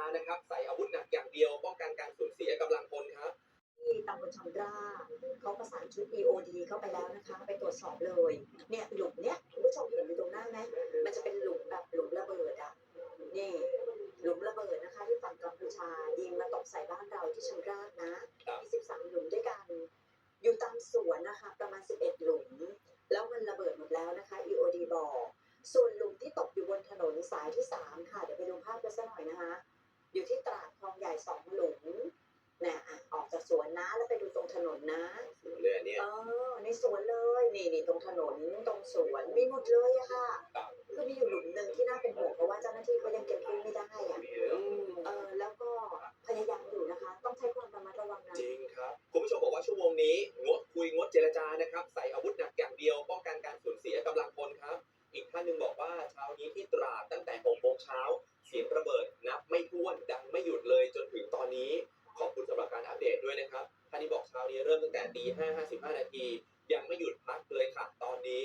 านะครับ ใส่อาวุธหนักอย่างเดียว ป้องกันการสูญเสียกำลังพลครับ ที่ตำบลชำราเขาประสานชุด EOD เข้าไปแล้วนะคะ ไปตรวจสอบเลย เนี่ยหลุมเนี้ยคุณผู้ชมเห็นอยู่ตรงหน้าไหมมันจะเป็นหลุมแบบหลุมระเบิดอะนี่หลุมระเบิดนะคะ ที่ฝั่งกัมพูชายิงมาตกใส่บ้านเราที่ชำราบนะครับมี13 หลุมด้วยกัน อยู่ตามสวนนะคะ ประมาณ 11 หลุม แล้วมันระเบิดหมดแล้วนะคะ EOD บอกส่วนหลุมที่ตกอยู่บนถนนสายที่ 3 ค่ะ เดี๋ยวไปดูภาพกันสักหน่อยนะคะ อยู่ที่ตราดคลองใหญ่สองหลุมเนี่ยอะออกจากสวนนะแล้วไปดูตรงถนนนะสูญเลยอันเนี่ยเออในสวนเลยนี่นี่ตรงถนนตรงสวนมีหมดเลยอะค่ะครับคือมีอยู่หลุมหนึ่งที่น่าเป็นห่วงเพราะว่าเจ้าหน้าที่เขายังเก็บกู้ไม่ได้อะอืมเออแล้วก็พยายามอยู่นะคะ ต้องใช้ความระมัดระวังนะจริงครับคุณผู้ชมบอกว่าชั่วโมงนี้งดคุยงดเจรจานะครับ ใส่อาวุธหนักอย่างเดียวป้องกันการสูญเสียกำลังพลครับ อีกท่านหนึ่งบอกว่าเช้านี้ที่ตราดตั้งแต่ันนี้บอกเช้านี้เริ่มตั้งแต่ตีห้าห้าสิบห้านาที ยังไม่หยุดพักเลยค่ะ ตอนนี้